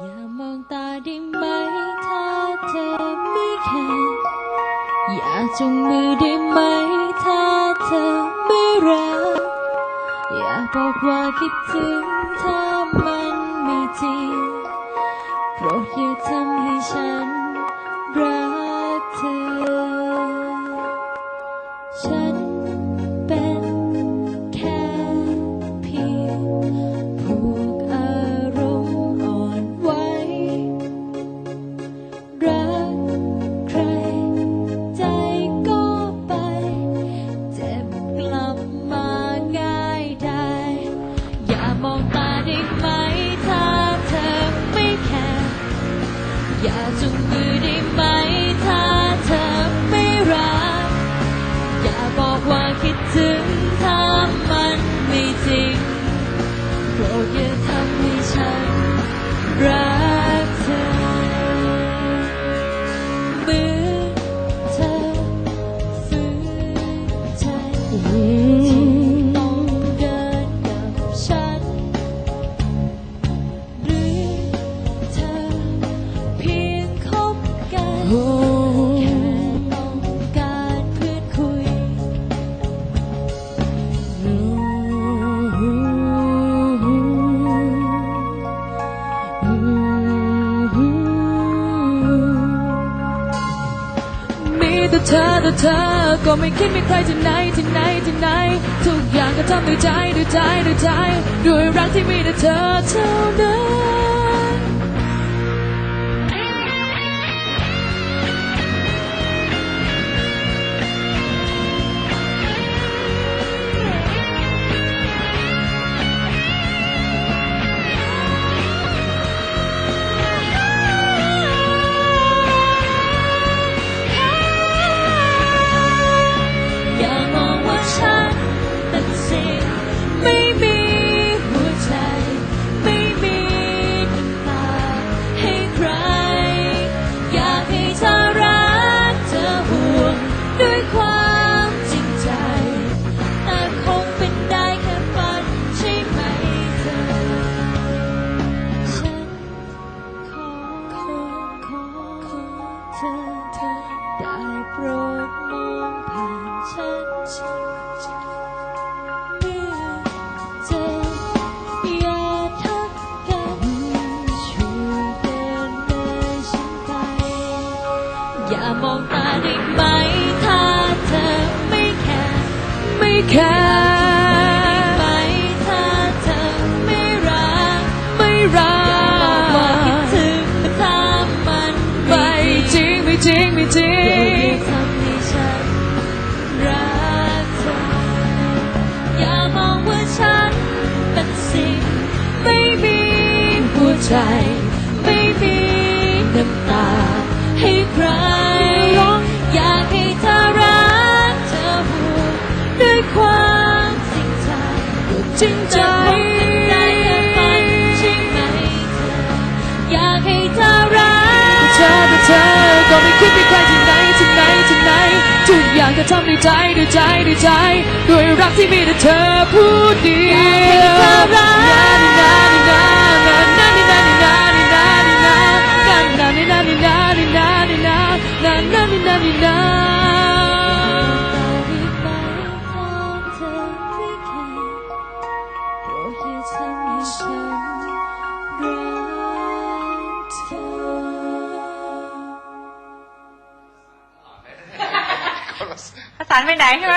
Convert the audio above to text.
อย่ามองตาได้ไหมถ้าเธอไม่แคร์อย่าจงมือได้ไหมถ้าเธอไม่รัก อย่าบอกว่าคิดถึงถ้ามัน แต่เธอแต่เธอ ก็ไม่คิดมีใครที่ไหนที่ไหนที่ไหน ทุกอย่างก็ทำด้วยใจด้วยใจด้วยใจ ด้วยรักที่มีแต่เธอเท่านั้น อย่ามองตาได้ไหมถ้าเธอไม่แคร์ไม่แคร์ไหมถ้าเธอไม่รักไม่รักอย่าบอกว่าคิดถึงถ้ามันไม่จริงไม่จริงไม่จริงทำให้ฉันรักเธออย่ามองว่าฉันเป็นสิ่งไม่มีหัวใจ ก็ไม่คิดมีใครที่ไหนที่ไหนที่ไหนทุกอย่างก็ทำด้วยใจด้วยใจด้วยใจด้วยรักที่มีแต่เธอผู้เดียวนา ประสานไปไหนใช่ไหม